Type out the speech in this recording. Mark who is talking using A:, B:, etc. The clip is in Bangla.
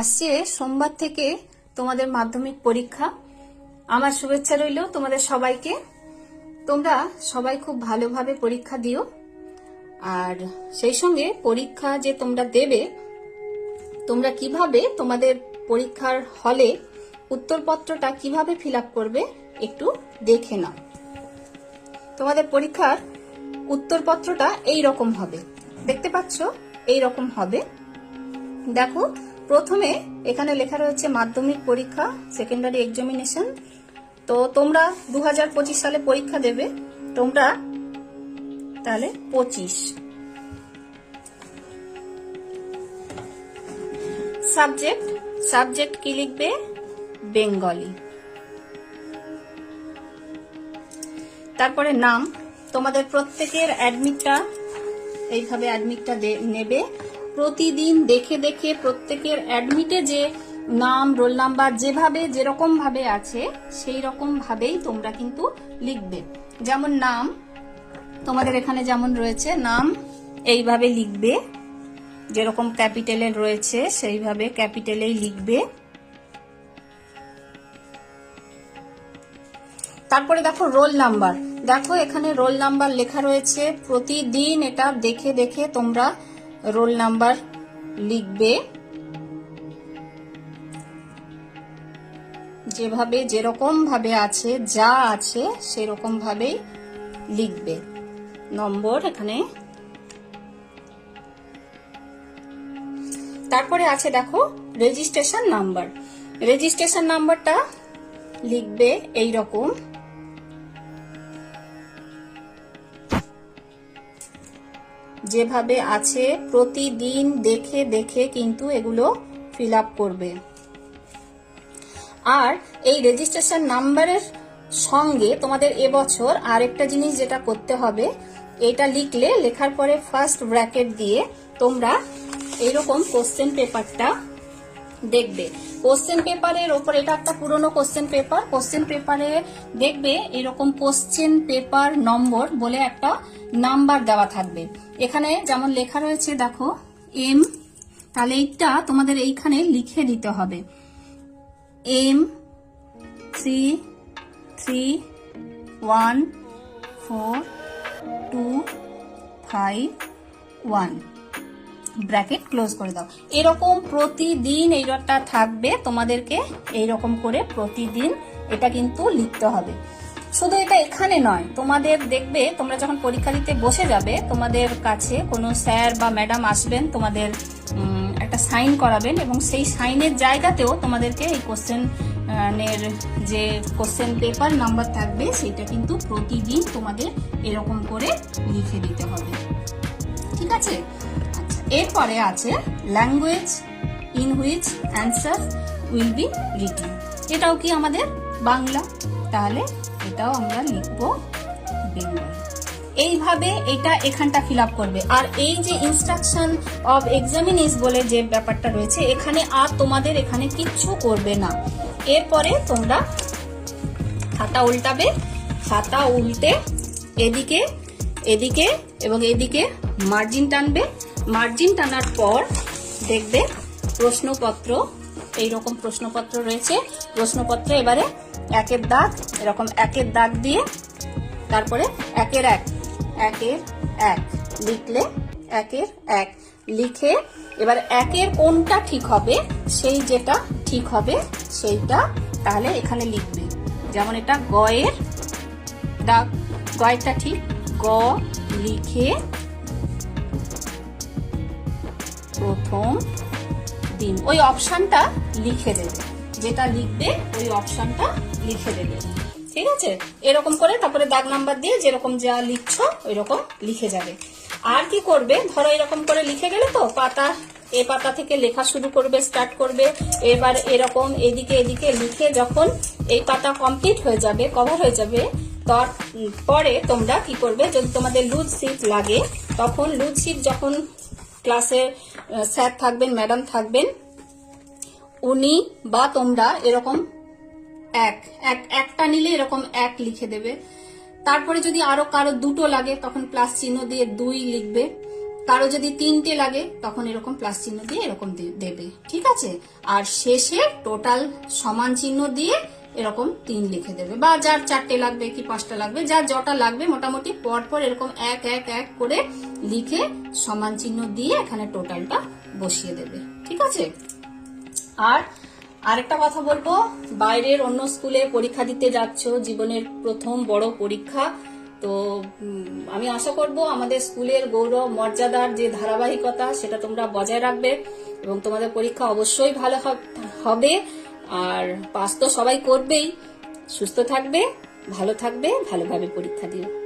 A: আসছে সোমবার থেকে তোমাদের মাধ্যমিক পরীক্ষা। আমার শুভেচ্ছা রইল তোমাদের সবাইকে। তোমরা সবাই খুব ভালোভাবে পরীক্ষা দিও। আর সেই সঙ্গে পরীক্ষা যে তোমরা দেবে, তোমরা কীভাবে তোমাদের পরীক্ষার হলে উত্তরপত্রটা কীভাবে ফিল করবে একটু দেখে নাও। তোমাদের পরীক্ষার উত্তরপত্রটা এই রকম হবে। দেখতে পাচ্ছ? এই রকম হবে। দেখো প্রথমে এখানে লেখা রয়েছে মাধ্যমিক পরীক্ষা সেকেন্ডারি এক্সামিনেশন তো তোমরা দু হাজার পঁচিশ সালে পরীক্ষা দেবে, তোমরা তাহলে পঁচিশ। সাবজেক্ট সাবজেক্ট কি লিখবে? বেঙ্গলি। তারপরে নাম, তোমাদের প্রত্যেকের অ্যাডমিটটা এইভাবে অ্যাডমিটটা নেবে। প্রতিদিন দেখে দেখে প্রত্যেকের অ্যাডমিটে যে নাম রোল নাম্বার যেভাবে যেরকম ভাবে আছে সেই রকম ভাবেই তোমরা কিন্তু লিখবে। যেমন নাম, তোমাদের এখানে যেমন রয়েছে, নাম এইভাবে লিখবে। যেরকম ক্যাপিটালের রয়েছে, সেইভাবে ক্যাপিটালেই লিখবে। তারপরে দেখো রোল নাম্বার দেখো এখানে রোল নাম্বার লেখা রয়েছে। প্রতিদিন এটা দেখে দেখে তোমরা রোল নাম্বার লিখবে। যেভাবে যেরকম ভাবে আছে, যা আছে সেরকম ভাবেই লিখবে। নম্বর এখানে। তারপরে আছে, দেখো রেজিস্ট্রেশন নাম্বার রেজিস্ট্রেশন নাম্বারটা লিখবে এই রকম যেভাবে আছে, প্রতিদিন দেখে দেখে কিন্তু এগুলো ফিল করবে। আর এই রেজিস্ট্রেশন নাম্বারের সঙ্গে তোমাদের এবছর আরেকটা জিনিস যেটা করতে হবে, এটা লিখলে লেখার পরে ফার্স্ট ব্র্যাকেট দিয়ে তোমরা এইরকম কোশ্চেন পেপারটা দেখবে। কোশ্চেন পেপারের ওপর, এটা একটা পুরনো কোশ্চেন পেপার কোশ্চেন পেপারে দেখবে এরকম কোশ্চেন পেপার নম্বর বলে একটা নাম্বার দেওয়া থাকবে। এখানে যেমন লেখা রয়েছে, দেখো এম তাহলে এইটা তোমাদের এইখানে লিখে দিতে হবে। M three three one four two five one bracket close করে দাও। এরকম প্রতিদিন এইটা থাকবে, তোমাদেরকে এইরকম করে প্রতিদিন এটা কিন্তু লিখতে হবে। শুধু এটা এখানে নয়, তোমাদের দেখবে তোমরা যখন পরীক্ষা দিতে বসে যাবে, তোমাদের কাছে কোনো স্যার বা ম্যাডাম আসবেন, তোমাদের একটা সাইন করাবেন এবং সেই সাইনের জায়গাতেও তোমাদেরকে এই কোশ্চেন এর যে কোশ্চেন পেপার নাম্বার থাকবে, সেটা কিন্তু প্রতিদিন তোমাদের এরকম করে লিখে দিতে হবে। ঠিক আছে? এরপরে আছে language in which answer will be written এটাও কি আমাদের বাংলা? তাহলে এটাও আমরা লিখব বেঙ্গলি এইভাবে এটা এখানটা ফিল করবে। আর এই যে ইনস্ট্রাকশন অফ এক্সামিনিস বলে যে ব্যাপারটা রয়েছে, এখানে আর তোমাদের এখানে কিচ্ছু করবে না। এরপরে তোমরা খাতা উল্টাবে, খাতা উল্টে এদিকে এদিকে এবং এদিকে মার্জিন টানবে। মার্জিন টানার পর দেখবে প্রশ্নপত্র এই রকম প্রশ্নপত্র রয়েছে। প্রশ্নপত্র এবারে একের দাগ, এরকম একের দাগ দিয়ে তারপরে একের এক একের এক, লিখলে একের এক, লিখে এবার একের কোনটা ঠিক হবে, সেই যেটা ঠিক হবে, সেইটা তাহলে এখানে লিখবে। যেমন এটা গয়ের দাগ গয়েরটা ঠিক, গ লিখে প্রথম দিন। ওই অপশানটা লিখে দেবে। যেটা লিখবে, ওই অপশানটা লিখে দেবে। ঠিক আছে? এরকম করে তারপরে দাগ নাম্বার দিয়ে যেরকম যা লিখছো ওই রকম লিখে যাবে। আর কি করবে? ধরো এরকম করে লিখে গেলে তো পাতা, এ পাতা থেকে লেখা শুরু করবে স্টার্ট করবে। এবার এরকম এদিকে এদিকে লিখে যখন এই পাতা কমপ্লিট হয়ে যাবে কভার হয়ে যাবে পরে তোমরা কি করবে? যদি তোমাদের লুজ সিট লাগে, তখন লুজ সিট যখন ক্লাসে স্যার থাকবেন, ম্যাডাম থাকবেন, উনি বা তোমরা এরকম এক এক, একটা নিলে এরকম এক লিখে দেবে। তারপরে যদি আরও কারও দুটো লাগে, তখন প্লাস চিহ্ন দিয়ে দুই লিখবে। কারও যদি তিনটে লাগে, তখন এরকম প্লাস চিহ্ন দিয়ে এরকম দেবে। ঠিক আছে? আর শেষে টোটাল সমান চিহ্ন দিয়ে এরকম তিন লিখে দেবে। বা যার চারটে লাগবে কি পাঁচটা লাগবে, যার যটা লাগবে, মোটামুটি পর পর এরকম এক এক এক করে লিখে সমান চিহ্ন দিয়ে এখানে টোটালটা বসিয়ে দেবে। ঠিক আছে? আর আরেকটা কথা বলব, বাইরের অন্য স্কুলে পরীক্ষা দিতে যাচ্ছ, জীবনের প্রথম বড় পরীক্ষা, তো আমি আশা করব আমাদের স্কুলের গৌরব, মর্যাদার যে ধারাবাহিকতা, সেটা তোমরা বজায় রাখবে এবং তোমাদের পরীক্ষা অবশ্যই ভালো হবে। আর পাস তো সবাই করবেই। সুস্থ থাকবে ভালো থাকবে ভালোভাবে পরীক্ষা দিও।